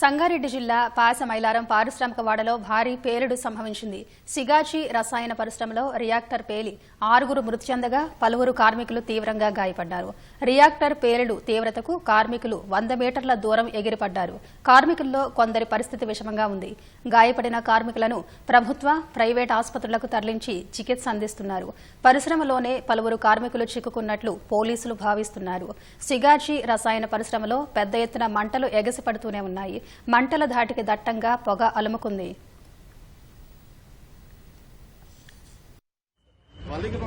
సంగారెడ్డి జిల్లా పాసమైలారం పారిశ్రామిక వాడలో భారీ పేలుడు సంభవించింది. సిగాచి రసాయన పరిశ్రమలో రియాక్టర్ పేలి ఆరుగురు మృతి చెందగా పలువురు కార్మికులు తీవ్రంగా గాయపడ్డారు. రియాక్టర్ పేలుడు తీవ్రతకు కార్మికులు వంద మీటర్ల దూరం ఎగిరిపడ్డారు. కార్మికుల్లో కొందరి పరిస్థితి విషమంగా ఉంది. గాయపడిన కార్మికులను ప్రభుత్వ ప్రైవేట్ ఆసుపత్రులకు తరలించి చికిత్స అందిస్తున్నారు. పరిశ్రమలోనే పలువురు కార్మికులు చిక్కుకున్నట్లు పోలీసులు భావిస్తున్నారు. సిగాచి రసాయన పరిశ్రమలో పెద్ద ఎత్తున మంటలు ఎగసిపడుతూనే ఉన్నాయి. మంటల ధాటికి దట్టంగా పొగ అలుముకుంది. వాళ్ళకి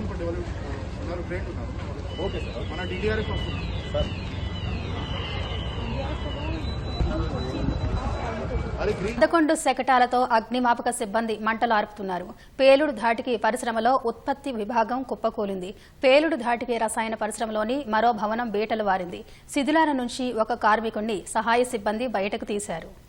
పదకొండు శకటాలతో అగ్నిమాపక సిబ్బంది మంటలు ఆర్పుతున్నారు పేలుడు ధాటికి పరిశ్రమలో ఉత్పత్తి విభాగం కుప్పకూలింది. పేలుడు ధాటికి రసాయన పరిశ్రమలోని మరో భవనం బీటలు వారింది. శిథిలాల నుంచి ఒక కార్మికుణ్ణి సహాయ సిబ్బంది బయటకు తీశారు.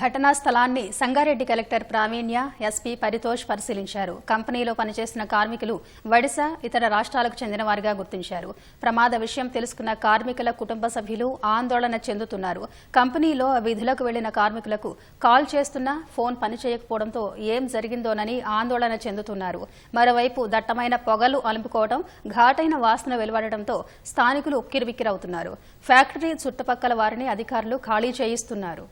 ఘటనా స్థలాన్ని సంగారెడ్డి కలెక్టర్ ప్రావీణ్య ఎస్పీ పరితోష్ పరిశీలించారు. కంపెనీలో పనిచేసిన కార్మికులు వడిస ఇతర రాష్ట్రాలకు చెందిన వారిగా గుర్తించారు. ప్రమాద విషయం తెలుసుకున్న కార్మికుల కుటుంబ సభ్యులు ఆందోళన చెందుతున్నారు. కంపెనీలో విధులకు వెళ్ళిన కార్మికులకు కాల్ చేస్తున్నా ఫోన్ పనిచేయకపోవడంతో ఏం జరిగిందోనని ఆందోళన చెందుతున్నారు. మరోవైపు దట్టమైన పొగలు అలుపుకోవడం ఘాటైన వాసన వెలువడటంతో స్థానికులు ఉక్కిరిబిక్కిరవుతున్నారు ఫ్యాక్టరీ చుట్టుపక్కల వారిని అధికారులు ఖాళీ చేయిస్తున్నారు.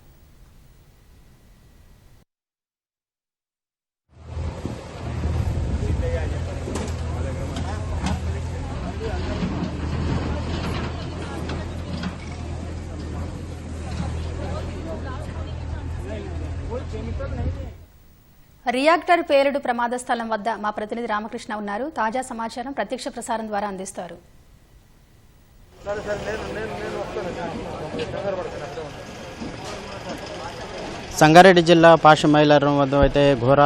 రియాక్టర్ పేలుడు ప్రమాద స్థలం వద్ద మా ప్రతినిధి రామకృష్ణ ఉన్నారు తాజా సమాచారం ప్రత్యక్ష ప్రసారం ద్వారా అందిస్తారు సంగారెడ్డి జిల్లా పాషమైలారం వద్ద అయితే ఘోర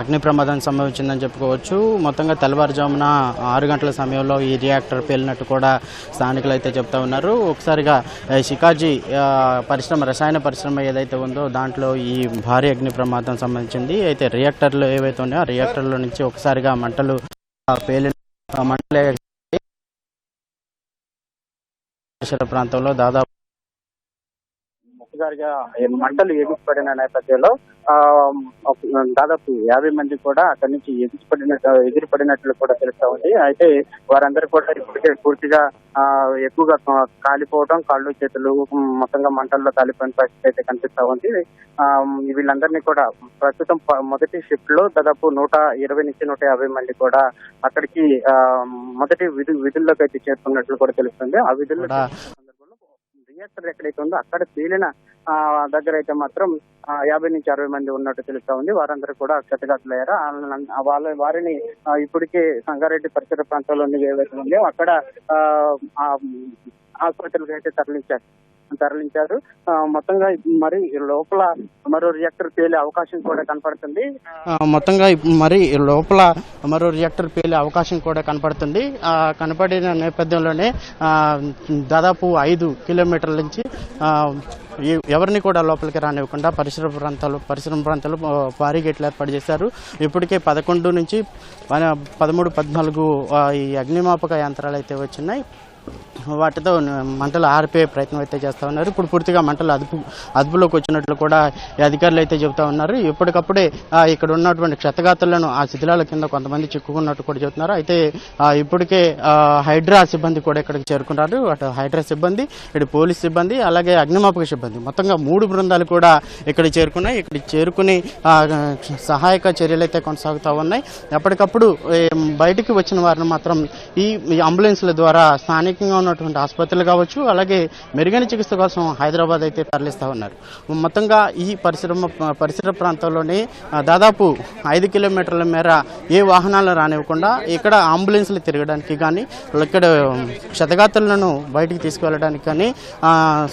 అగ్ని ప్రమాదం సంభవించిందని చెప్పుకోవచ్చు. మొత్తంగా తెల్లవారుజామున ఆరు గంటల సమయంలో ఈ రియాక్టర్ పేలినట్టు కూడా స్థానికులు అయితే చెప్తా ఉన్నారు. ఒకసారిగా షికాజీ పరిశ్రమ రసాయన పరిశ్రమ ఏదైతే ఉందో దాంట్లో ఈ భారీ అగ్ని ప్రమాదం సంబంధించింది అయితే రియాక్టర్లు ఏవైతే ఉన్నాయో ఆ రియాక్టర్ల నుంచి ఒకసారిగా మంటలు పేలిన ఆ, మంటలే ప్రాంతంలో దాదాపు ఒక్కసారిగా మంటలు ఎగిసిపడిన నేపథ్యంలో ఆ, దాదాపు యాభై మంది కూడా అక్కడి నుంచి ఎగిసిపడినట్టు ఎగిరిపడినట్లు కూడా తెలుస్తా ఉంది. అయితే వారందరూ కూడా ఇప్పటికే పూర్తిగా ఎక్కువగా కాలిపోవడం కాళ్ళు చేతులు మొత్తంగా మంటల్లో కాలిపోయిన పరిస్థితి అయితే కనిపిస్తా ఉంది. వీళ్ళందరినీ కూడా ప్రస్తుతం మొదటి షిఫ్ట్లో దాదాపు నూట ఇరవై నుంచి నూట యాభై మంది కూడా అక్కడికి ఆ, మొదటి విధు విధుల్లోకి అయితే చేరుకున్నట్లు కూడా తెలుస్తుంది. ఆ విధుల్లో కూడా ఎక్కడైతే ఉందో అక్కడ పేలిన ఆ, దగ్గర అయితే మాత్రం యాభై నుంచి అరవై మంది ఉన్నట్టు తెలుస్తా ఉంది. వారందరూ కూడా క్షతగాతులయ్యారు వాళ్ళ వారిని ఆ, ఇప్పటికే సంగారెడ్డి పరిసర ప్రాంతాల్లోని ఏవైతే అక్కడ ఆ, ఆసుపత్రులకు అయితే తరలించారు. తరలించారు. మొత్తంగా మరి లోపల మరో రియాక్టర్ పేలే అవకాశం కూడా కనపడుతుంది. మొత్తంగా మరి లోపల మరో రియాక్టర్ పేలే అవకాశం కూడా కనపడుతుంది. కనపడిన నేపథ్యంలోనే దాదాపు ఐదు కిలోమీటర్ల నుంచి ఎవరిని కూడా లోపలికి రానివ్వకుండా పరిసర ప్రాంతాలు పరిశ్రమ ప్రాంతాలు ఆ, భారీ గేట్లు ఏర్పాటు చేశారు. ఇప్పటికే పదకొండు నుంచి పదమూడు పద్నాలుగు ఈ అగ్నిమాపక యంత్రాలు అయితే వచ్చినాయి. వాటితో మంటలు ఆర్పే ప్రయత్నం అయితే చేస్తూ ఉన్నారు. ఇప్పుడు పూర్తిగా మంటలు అదుపు అదుపులోకి వచ్చినట్లు కూడా అధికారులు అయితే చెబుతా ఉన్నారు. ఎప్పటికప్పుడే ఇక్కడ ఉన్నటువంటి క్షతగాతులను ఆ శిథిలాల కింద కొంతమంది చిక్కుకున్నట్టు కూడా చెబుతున్నారు. అయితే ఇప్పటికే హైడ్రా సిబ్బంది కూడా ఇక్కడికి చేరుకున్నారు. అటు హైడ్రా సిబ్బంది ఇటు పోలీస్ సిబ్బంది అలాగే అగ్నిమాపక సిబ్బంది. మొత్తంగా మూడు బృందాలు కూడా ఇక్కడ చేరుకున్నాయి. ఇక్కడ చేరుకుని సహాయక చర్యలు అయితే కొనసాగుతూ ఉన్నాయి. ఎప్పటికప్పుడు బయటికి వచ్చిన వారిని మాత్రం ఈ అంబులెన్స్ల ద్వారా స్థానికంగా ఉన్నటువంటి ఆసుపత్రులు కావచ్చు అలాగే మెరుగైన చికిత్స కోసం హైదరాబాద్ అయితే తరలిస్తూ ఉన్నారు. మొత్తంగా ఈ పరిశ్రమ పరిసర ప్రాంతంలోనే దాదాపు ఐదు కిలోమీటర్ల మేర ఏ వాహనాలు రానివ్వకుండా ఇక్కడ అంబులెన్స్లు తిరగడానికి కానీ ఇక్కడ క్షతగాతులను బయటికి తీసుకువెళ్ళడానికి కానీ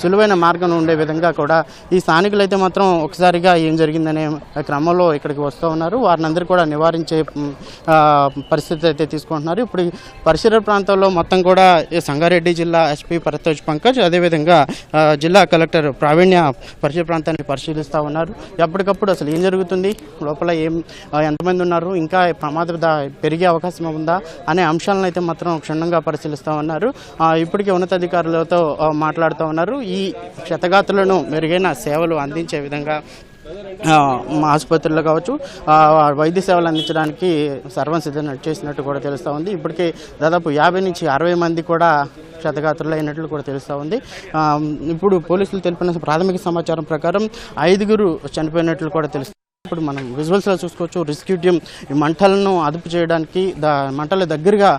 సులువైన మార్గం ఉండే విధంగా కూడా ఈ స్థానికులు అయితే మాత్రం ఒకసారిగా ఏం జరిగిందనే క్రమంలో ఇక్కడికి వస్తూ ఉన్నారు. వారిని అందరూ కూడా నివారించే పరిస్థితి అయితే తీసుకుంటున్నారు. ఇప్పుడు పరిసర ప్రాంతంలో మొత్తం కూడా సంగారెడ్డి జిల్లా ఎస్పీ ప్రతోజ్ పంకజ్ అదేవిధంగా జిల్లా కలెక్టర్ ప్రావీణ్య పరిచయ ప్రాంతాన్ని పరిశీలిస్తూ ఉన్నారు. ఎప్పటికప్పుడు అసలు ఏం జరుగుతుంది? లోపల ఏం ఎంతమంది ఉన్నారు? ఇంకా ప్రమాద పెరిగే అవకాశం ఉందా? అనే అంశాలను అయితే మాత్రం క్షుణ్ణంగా పరిశీలిస్తూ ఉన్నారు. ఇప్పటికే ఉన్నతాధికారులతో మాట్లాడుతూ ఉన్నారు. ఈ క్షతగాతులను మెరుగైన సేవలు అందించే విధంగా ఆసుపత్రుల్లో కావచ్చు వైద్య సేవలు అందించడానికి సర్వం సిద్ధం చేసినట్టు కూడా తెలుస్తూ ఉంది. ఇప్పటికే దాదాపు యాభై నుంచి అరవై మంది కూడా క్షతగాత్రులు అయినట్లు కూడా తెలుస్తూ ఉంది. ఇప్పుడు పోలీసులు తెలిపిన ప్రాథమిక సమాచారం ప్రకారం ఐదుగురు చనిపోయినట్లు కూడా తెలుస్తుంది ఇప్పుడు మనం విజువల్స్లో చూసుకోవచ్చు రెస్క్యూ టీం ఈ మంటలను అదుపు చేయడానికి దా మంటల దగ్గరగా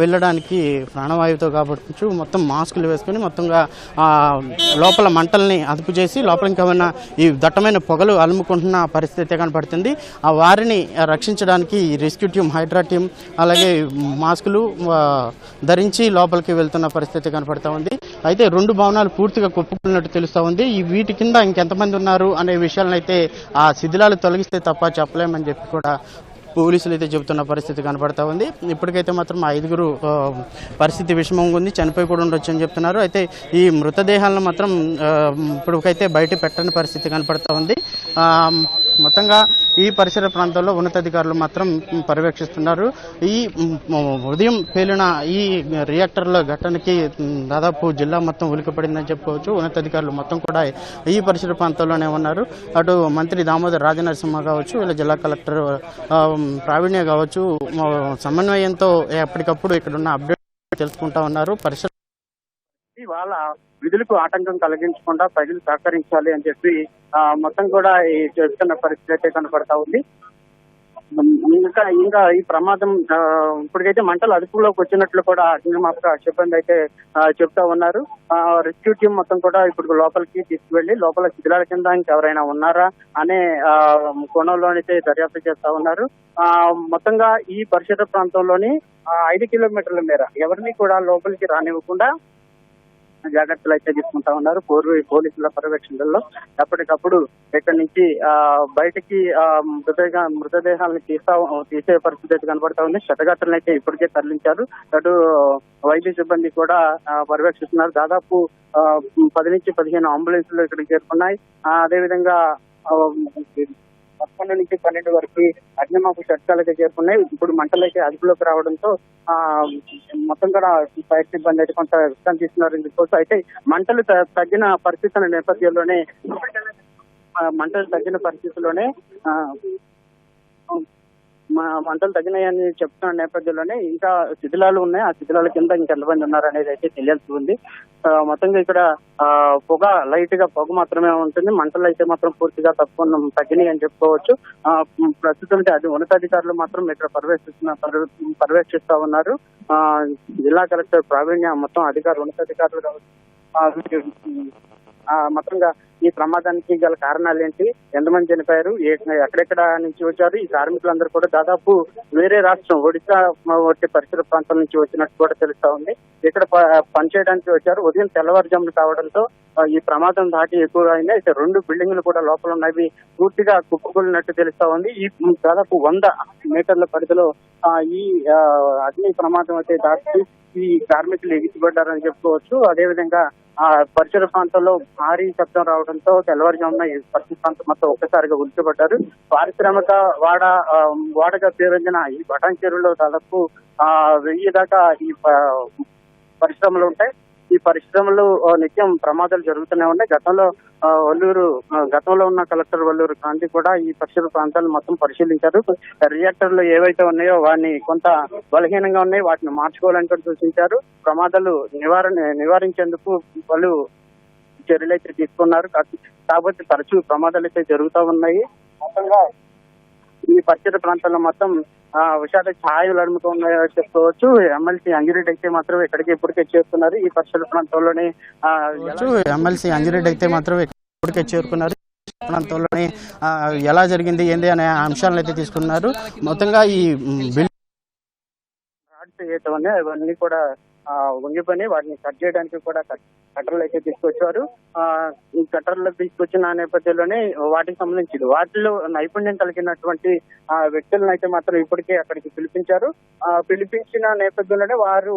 వెళ్ళడానికి ప్రాణవాయువుతో కాబట్టి మొత్తం మాస్కులు వేసుకొని మొత్తంగా లోపల మంటల్ని అదుపు చేసి లోపల ఇంకేమైనా ఈ దట్టమైన పొగలు అలుముకుంటున్న పరిస్థితి కనపడుతుంది. ఆ వారిని రక్షించడానికి ఈ రెస్క్యూ టీం హైడ్రా టీం అలాగే మాస్కులు ధరించి లోపలికి వెళ్తున్న పరిస్థితి కనపడతా ఉంది. అయితే రెండు భవనాలు పూర్తిగా కొప్పుకున్నట్టు తెలుస్తూ ఉంది. ఈ వీటి కింద ఇంకెంతమంది ఉన్నారు అనే విషయాలను అయితే ఆ శిథిలాలు తొలగిస్తే తప్ప చెప్పలేమని చెప్పి కూడా పోలీసులు అయితే చెబుతున్న పరిస్థితి కనపడతా ఉంది. ఇప్పటికైతే మాత్రం ఐదుగురు పరిస్థితి విషమంగా ఉంది. చనిపోయి కూడా ఉండొచ్చు అని చెప్తున్నారు. అయితే ఈ మృతదేహాలను మాత్రం ఇప్పటికైతే బయట పెట్టని పరిస్థితి కనపడతా ఉంది. మొత్తంగా ఈ పరిసర ప్రాంతాల్లో ఉన్నతాధికారులు మాత్రం పర్యవేక్షిస్తున్నారు. ఈ ఉదయం పేలిన ఈ రియాక్టర్ల ఘటనకి దాదాపు జిల్లా మొత్తం ఉలికపడిందని చెప్పుకోవచ్చు. ఉన్నతాధికారులు మొత్తం కూడా ఈ పరిసర ప్రాంతాల్లోనే ఉన్నారు. అటు మంత్రి దామోదర్ రాజనరసింహ కావచ్చు ఇలా జిల్లా కలెక్టర్ ప్రావీణ్య కావచ్చు సమన్వయంతో ఎప్పటికప్పుడు ఇక్కడ ఉన్న అప్డేట్ తెలుసుకుంటా ఉన్నారు. పరిసర వాళ్ళ విధులకు ఆటంకం కలిగించకుండా ప్రజలు సహకరించాలి అని చెప్పి మొత్తం కూడా ఈ చెప్తున్న పరిస్థితి అయితే కనపడతా ఉంది. ఇంకా ఇంకా ఈ ప్రమాదం ఇప్పటికైతే మంటలు అదుపులోకి వచ్చినట్లు కూడా అగ్నిమాపక సిబ్బంది అయితే చెప్తా ఉన్నారు. రెస్క్యూ టీం మొత్తం కూడా ఇప్పుడు లోపలికి తీసుకువెళ్ళి లోపల శిథిలాల కింద ఇంకెవరైనా ఉన్నారా అనే కోణంలోనైతే దర్యాప్తు చేస్తా ఉన్నారు. మొత్తంగా ఈ పరిసర ప్రాంతంలోని ఐదు కిలోమీటర్ల మేర ఎవరిని కూడా లోపలికి రానివ్వకుండా జాగ్రత్తలు అయితే తీసుకుంటా ఉన్నారు. పూర్వ పోలీసుల పర్యవేక్షణలో ఎప్పటికప్పుడు ఇక్కడి నుంచి ఆ బయటికి ఆ మృతదేహ మృతదేహాలను తీస్తా తీసే పరిస్థితి అయితే కనబడతా ఉంది. క్షతగాత్రులను అయితే ఇప్పటికే తరలించారు. అటు వైద్య సిబ్బంది కూడా పర్యవేక్షిస్తున్నారు. దాదాపు పది నుంచి పదిహేను అంబులెన్స్లు ఇక్కడికి చేరుకున్నాయి. అదేవిధంగా పదకొండు నుంచి పన్నెండు వరకు అగ్నిమాపు షట్కాలైతే చేరుకున్నాయి. ఇప్పుడు మంటలు అయితే అదుపులోకి రావడంతో ఆ మొత్తం కూడా ఫైర్ సిబ్బంది అయితే కొంత విశ్రాంతి తీసుకున్నారు ఇందుకోసం అయితే మంటలు తగ్గిన పరిస్థితుల నేపథ్యంలోనే మంటలు తగ్గిన పరిస్థితుల్లోనే మా మంటలు తగ్గినాయని చెప్తున్న నేపథ్యంలోనే ఇంకా శిథిలాలు ఉన్నాయి. ఆ శిథిలాల కింద ఇంకెంతమంది ఉన్నారు అనేది అయితే తెలియాల్సి ఉంది. మొత్తంగా ఇక్కడ పొగ లైట్గా పొగ మాత్రమే ఉంటుంది. మంటలు అయితే మాత్రం పూర్తిగా తక్కువ తగ్గినాయి అని చెప్పుకోవచ్చు. ప్రస్తుతం అది ఉన్నతాధికారులు మాత్రం ఇక్కడ పర్యవేక్షిస్తున్న పర్యవేక్షిస్తా ఉన్నారు. జిల్లా కలెక్టర్ ప్రావీణ్య మొత్తం అధికారులు ఉన్నతాధికారులు మొత్తంగా ఈ ప్రమాదానికి గల కారణాలు ఏంటి? ఎంతమంది చనిపోయారు? ఎక్కడెక్కడ నుంచి వచ్చారు? ఈ కార్మికులందరూ కూడా దాదాపు వేరే రాష్ట్రం ఒడిశా వచ్చే పరిసర ప్రాంతాల నుంచి వచ్చినట్టు కూడా తెలుస్తా ఉంది. ఇక్కడ ప- పనిచేయడానికి వచ్చారు. ఉదయం తెల్లవారుజాములు కావడంతో ఈ ప్రమాదం దాటి ఎక్కువగా అయింది. అయితే రెండు బిల్డింగ్లు కూడా లోపల ఉన్నవి పూర్తిగా కుప్పకూలినట్టు తెలుస్తా ఉంది. ఈ దాదాపు వంద మీటర్ల పరిధిలో ఈ అగ్ని ప్రమాదం అయితే దాటి ఈ కార్మికులు ఎగిసిపడ్డారని చెప్పుకోవచ్చు. అదేవిధంగా ఆ పరిసర ప్రాంతాల్లో భారీ శబ్దం రావడంతో తెల్లవారుజామున ఈ పరిస్థితి ప్రాంతం మొత్తం ఒక్కసారిగా ఉలిచిపడ్డారు పారిశ్రామిక వాడ వాడగా పేరొందిన ఈ బటాన్ చెరువులో దాదాపు ఆ వెయ్యి దాకా ఈ ప- పరిశ్రమలు ఉంటాయి. ఈ పరిశ్రమలు నిత్యం ప్రమాదాలు జరుగుతూనే ఉన్నాయి. గతంలో వల్లూరు గతంలో ఉన్న కలెక్టర్ వల్లూరు కాంతి కూడా ఈ పరిసర ప్రాంతాలు మొత్తం పరిశీలించారు. రియాక్టర్లు ఏవైతే ఉన్నాయో వాటిని కొంత బలహీనంగా ఉన్నాయి. వాటిని మార్చుకోవాలని కూడా సూచించారు. ప్రమాదాలు నివారణ నివారించేందుకు వాళ్ళు చర్యలు అయితే తీసుకున్నారు. కా- కాకపోతే తరచూ ప్రమాదాలు అయితే జరుగుతూ ఉన్నాయి. మొత్తంగా ఈ పరిసర ప్రాంతాల్లో మొత్తం ఆ, విషాద ఛాయలు అడుగుతూ ఉన్నాయో చెప్పుకోవచ్చు. ఎమ్మెల్సీ అంగిరెడ్డి అయితే మాత్రం ఇక్కడికి ఇప్పటికే చేస్తున్నారు ఈ పరిసర ప్రాంతంలోనే ఎమ్మెల్సీ అంజిరెడ్డి అయితే మాత్రం ఇప్పటికే చేరుకున్నారు. ప్రాంతంలోనే ఆ, ఎలా జరిగింది ఏంది అనే అంశాలను అయితే తీసుకున్నారు. మొత్తంగా ఈ మ్, బిల్ రాడ్స్ ఏవైతే ఉన్నాయో అవన్నీ కూడా వంగిపోయి వాటిని కట్ చేయడానికి కూడా కట్ కట్టర్లు అయితే తీసుకొచ్చారు. ఆ ఈ కట్టర్లు తీసుకొచ్చిన నేపథ్యంలోనే వాటికి సంబంధించి వాటిలో నైపుణ్యం కలిగినటువంటి ఆ వ్యక్తులను అయితే మాత్రం ఇప్పటికే అక్కడికి పిలిపించారు. ఆ పిలిపించిన నేపథ్యంలోనే వారు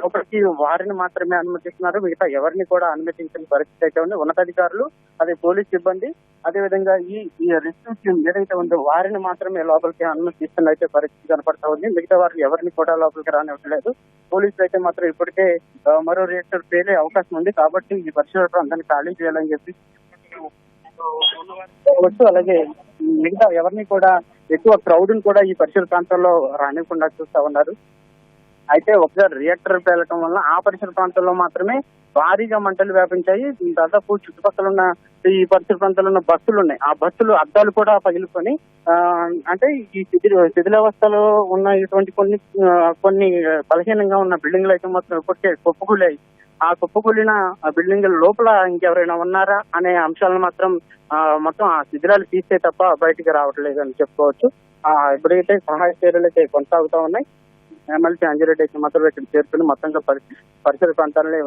లోపలికి వారిని మాత్రమే అనుమతిస్తున్నారు. మిగతా ఎవరిని కూడా అనుమతించిన పరిస్థితి అయితే ఉంది. ఉన్నతాధికారులు అదే పోలీస్ సిబ్బంది అదే విధంగా ఈ ఈ రెస్క్యూ టీమ్ ఏదైతే ఉందో వారిని మాత్రమే లోపలికి అనుమతిస్తున్న అయితే పరిస్థితి కనపడతా ఉంది. మిగతా వారిని ఎవరిని కూడా లోపలికి రానివ్వట్లేదు. పోలీసులు అయితే మాత్రం ఇప్పటికే మరో రియాక్టర్ పేలే అవకాశం ఉంది కాబట్టి ఈ పరిసర ప్రాంతాన్ని ఖాళీ చేయాలని చెప్పి. అలాగే మిగతా ఎవరిని కూడా ఎక్కువ క్రౌడ్ కూడా ఈ పరిసర ప్రాంతాల్లో రానివ్వకుండా చూస్తా ఉన్నారు. అయితే ఒకసారి రియాక్టర్ పేలటం వల్ల ఆ పరిసర ప్రాంతాల్లో మాత్రమే భారీగా మంటలు వ్యాపించాయి. దాదాపు చుట్టుపక్కల ఉన్న ఈ పరిసర ప్రాంతాల్లో ఉన్న బస్సులు ఉన్నాయి. ఆ బస్సులు అద్దాలు కూడా పగిలికొని అంటే ఈ శిథిల శిథిలావస్థలో ఉన్న ఇటువంటి కొన్ని కొన్ని బలహీనంగా ఉన్న బిల్డింగ్లు అయితే మొత్తం ఇప్పటికే కొప్పుకులే ఆ కుప్పకూలిన బిల్డింగ్ లోపల ఇంకెవరైనా ఉన్నారా అనే అంశాలను మాత్రం ఆ, మొత్తం ఆ శిథిరాలు తీస్తే తప్ప బయటికి రావట్లేదు అని చెప్పుకోవచ్చు. ఆ ఇప్పుడైతే సహాయ చర్యలు అయితే కొనసాగుతా ఉన్నాయి. ఎమ్మెల్సీ అంజిరెడ్డి అయితే మాత్రం ఇక్కడ చేరుకుని మొత్తంగా పరిసర ప్రాంతాలని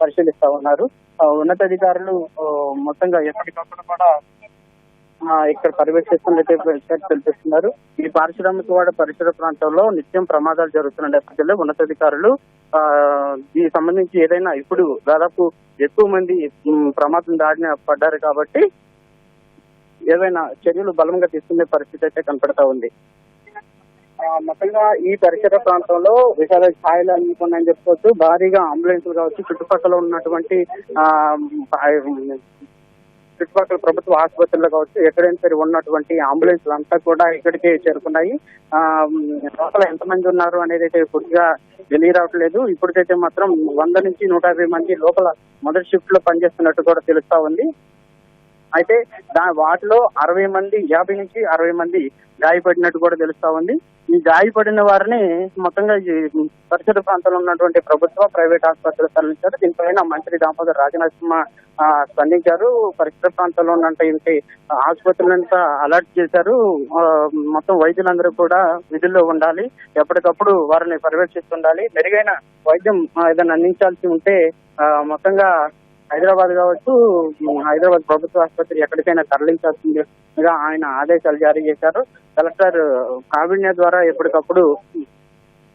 పరిశీలిస్తా ఉన్నారు. ఆ, ఉన్నతాధికారులు మొత్తంగా ఎప్పటికప్పుడు కూడా ఇక్కడ పర్యవేక్షిస్తున్నట్టు తెలిపిస్తున్నారు. ఈ పారిశ్రామిక వాడ పరిసర ప్రాంతంలో నిత్యం ప్రమాదాలు జరుగుతున్న నేపథ్యంలో ఉన్నతాధికారులు దీనికి సంబంధించి ఏదైనా ఇప్పుడు దాదాపు ఎక్కువ మంది ప్రమాదం దాడిన పడ్డారు కాబట్టి ఏదైనా చర్యలు బలంగా తీసుకునే పరిస్థితి అయితే కనపడతా ఉంది. మొత్తంగా ఈ పరిసర ప్రాంతంలో విశాల ఛాయలు అందుకున్నాయని చెప్పుకోవచ్చు. భారీగా అంబులెన్స్లు కావచ్చు. చుట్టుపక్కల ఉన్నటువంటి చుట్టుపక్కల ప్రభుత్వ ఆసుపత్రులు కావచ్చు ఎక్కడైనా సరే ఉన్నటువంటి అంబులెన్స్లు అంతా కూడా ఇక్కడికే చేరుకున్నాయి. లోపల ఎంతమంది ఉన్నారు అనేది అయితే పూర్తిగా తెలియరావట్లేదు. ఇప్పటికైతే మాత్రం వంద నుంచి నూట యాభై మంది లోపల మొదటి షిఫ్ట్లో పనిచేస్తున్నట్టు కూడా తెలుస్తా ఉంది. అయితే దా వాటిలో అరవై మంది యాభై నుంచి అరవై మంది గాయపడినట్టు కూడా తెలుస్తా ఉంది. ఈ గాయపడిన వారిని మొత్తంగా ఈ పరిసర ప్రాంతంలో ఉన్నటువంటి ప్రభుత్వ ప్రైవేట్ ఆసుపత్రులు తరలించారు. దీనిపైన మంత్రి దామోదర్ రాజనరసింహ స్పందించారు. పరిసర ప్రాంతంలో ఉన్నటువంటి ఆసుపత్రులంతా అలర్ట్ చేశారు. మొత్తం వైద్యులందరూ కూడా విధుల్లో ఉండాలి. ఎప్పటికప్పుడు వారిని పర్యవేక్షిస్తుండాలి. మెరుగైన వైద్యం ఏదైనా అందించాల్సి ఉంటే మొత్తంగా హైదరాబాద్ కావచ్చు హైదరాబాద్ ప్రభుత్వ ఆసుపత్రి ఎక్కడికైనా తరలించాల్సిందిగా ఆయన ఆదేశాలు జారీ చేశారు. కలెక్టర్ కావిన్య ద్వారా ఎప్పటికప్పుడు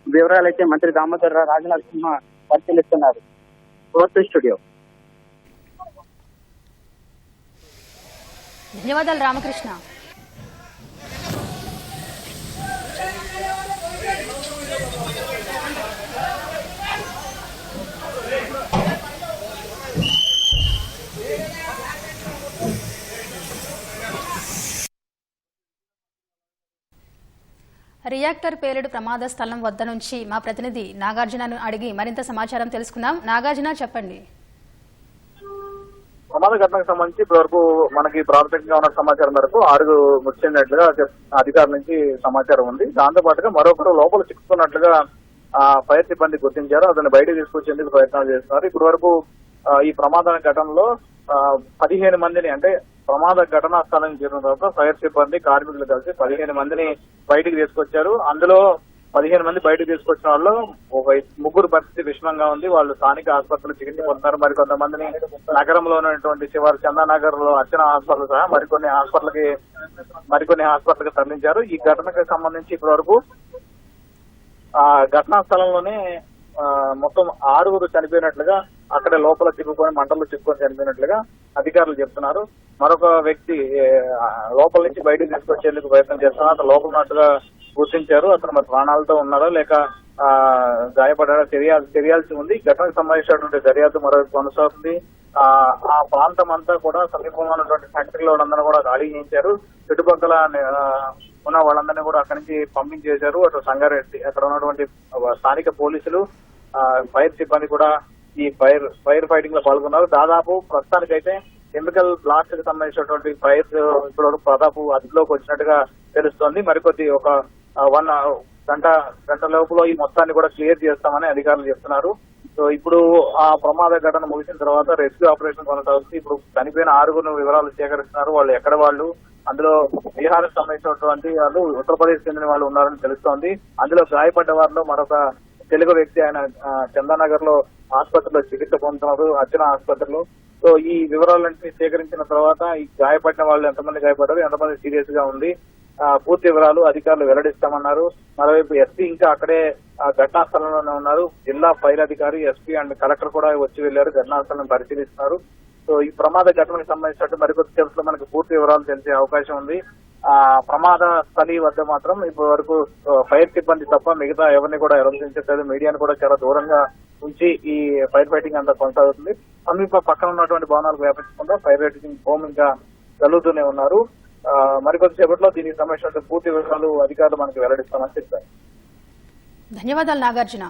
వివరాలు అయితే మంత్రి దామోదర్ రాజనాథ్ సింహ పరిశీలిస్తున్నారు. స్టూడియో. ధన్యవాదాలు రామకృష్ణ. రియాక్టర్ పేలుడు ప్రమాద స్థలం వద్ద నుంచి మా ప్రతినిధి నాగార్జునను అడిగి మరింత సమాచారం తెలుసుకుందాం. నాగార్జున చెప్పండి. ప్రమాద ఘటనకు సంబంధించి ఇప్పటివరకు మనకి ప్రాథమికంగా ఉన్న సమాచారం మేరకు ఆరుగురు మృతి చెందినట్లుగా అధికారుల నుంచి సమాచారం ఉంది. దాంతో పాటుగా మరొకరు లోపల చిక్కుకున్నట్లుగా ఆ ఫైర్ సిబ్బంది గుర్తించారు. అతన్ని బయటకు తీసుకొచ్చేందుకు ప్రయత్నాలు చేస్తున్నారు. ఇప్పటి వరకు ఈ ప్రమాద ఘటనలో పదిహేను మందిని అంటే ప్రమాద ఘటనా స్థలం చేరిన తర్వాత ఫైర్ సిబ్బంది కార్మికులు కలిసి పదిహేను మందిని బయటికి తీసుకొచ్చారు. అందులో పదిహేను మంది బయటకు తీసుకొచ్చిన వాళ్ళు ఒక ముగ్గురు పరిస్థితి విషమంగా ఉంది. వాళ్ళు స్థానిక ఆసుపత్రులు చికిత్స పొందుతారు. మరి కొంతమందిని నగరంలో ఉన్నటువంటి శివారు చందానగర్లో అర్చన హాస్పిటల్ సహా మరికొన్ని హాస్పిటల్కి మరికొన్ని హాస్పిటల్కి తరలించారు. ఈ ఘటనకు సంబంధించి ఇప్పటి వరకు ఆ ఘటనా స్థలంలోనే మొత్తం ఆరుగురు చనిపోయినట్లుగా అక్కడ లోపల చిక్కుకొని మంటల్లో చిక్కుకొని చనిపోయినట్లుగా అధికారులు చెప్తున్నారు. మరొక వ్యక్తి లోపల నుంచి బయటకు తీసుకొచ్చేందుకు ప్రయత్నం చేస్తున్నారు. అతను లోపల ఉన్నట్టుగా గుర్తించారు. అతను మరి ప్రాణాలతో ఉన్నారో లేక ఆ, గాయపడారో తెలియాల్సి ఉంది. ఘటనకు సంబంధించినటువంటి దర్యాప్తు మరో కొనసాగుతుంది. ఆ ప్రాంతం అంతా కూడా సమీపంలో ఉన్నటువంటి ఫ్యాక్టరీలో వాళ్ళందరూ కూడా ఖాళీ చేయించారు చుట్టుపక్కల ఉన్న వాళ్ళందరినీ కూడా అక్కడి నుంచి పంపించేశారు. అటు సంగారెడ్డి అక్కడ ఉన్నటువంటి స్థానిక పోలీసులు ఫైర్ సిబ్బంది కూడా ఈ ఫైర్ ఫైర్ ఫైటింగ్లో పాల్గొన్నారు. దాదాపు ప్రస్తుతానికైతే కెమికల్ బ్లాస్ట్కి సంబంధించినటువంటి ఫైర్ ఇప్పుడు దాదాపు అదుపులోకి వచ్చినట్టుగా తెలుస్తోంది. మరికొద్ది ఒక వన్ గంట గంట లోపల ఈ మొత్తాన్ని కూడా క్లియర్ చేస్తామని అధికారులు చెప్తున్నారు. సో ఇప్పుడు ఆ ప్రమాద ఘటన ముగిసిన తర్వాత రెస్క్యూ ఆపరేషన్ కొనసాగుతుంది. ఇప్పుడు చనిపోయిన ఆరుగురు వివరాలు సేకరిస్తున్నారు. వాళ్ళు ఎక్కడ వాళ్ళు? అందులో బీహార్ సంబంధించినటువంటి వాళ్ళు ఉత్తరప్రదేశ్ చెందిన వాళ్ళు ఉన్నారని తెలుస్తోంది. అందులో గాయపడ్డ వారిలో మరొక తెలుగు వ్యక్తి ఆయన చందానగర్లో ఆసుపత్రిలో చికిత్స పొందుతున్నారు అర్చన ఆసుపత్రిలో. సో ఈ వివరాలన్నింటినీ సేకరించిన తర్వాత ఈ గాయపడిన వాళ్ళు ఎంతమంది గాయపడ్డారు ఎంతమంది సీరియస్గా ఉంది పూర్తి వివరాలు అధికారులు వెల్లడిస్తామన్నారు. మరోవైపు ఎస్పీ ఇంకా అక్కడే ఘటనా స్థలంలోనే ఉన్నారు. జిల్లా ఫైర్ అధికారి ఎస్పీ అండ్ కలెక్టర్ కూడా వచ్చి వెళ్ళారు ఘటనా స్థలం పరిశీలిస్తున్నారు. సో ఈ ప్రమాద ఘటనకు సంబంధించినట్టు మరికొద్ది సేపట్లో మనకు పూర్తి వివరాలు తెలిసే అవకాశం ఉంది. ఆ ప్రమాద స్థలి వద్ద మాత్రం ఇప్పటి వరకు ఫైర్ సిబ్బంది తప్ప మిగతా ఎవరిని కూడా అనుమతించట్లేదు మీడియాను కూడా చాలా దూరంగా ఉంచి ఈ ఫైర్ ఫైటింగ్ అంతా కొనసాగుతుంది. సమీప పక్కన ఉన్నటువంటి భవనాలకు వ్యాపించకుండా ఫైర్ ఫైటింగ్ హోమ్ ఇంకా జరుగుతూనే ఉన్నారు. మరికొద్ది సేపట్లో దీనికి సంబంధించిన పూర్తి వివరాలు అధికారులు మనకు వెల్లడిస్తామని చెప్పారు. ధన్యవాదాలు నాగార్జున.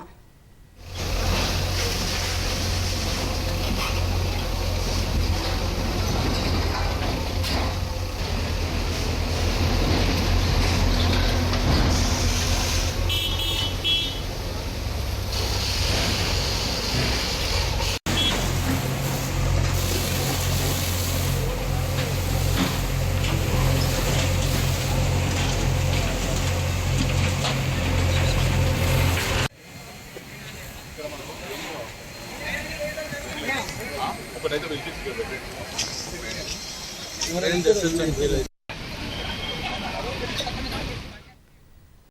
It's a.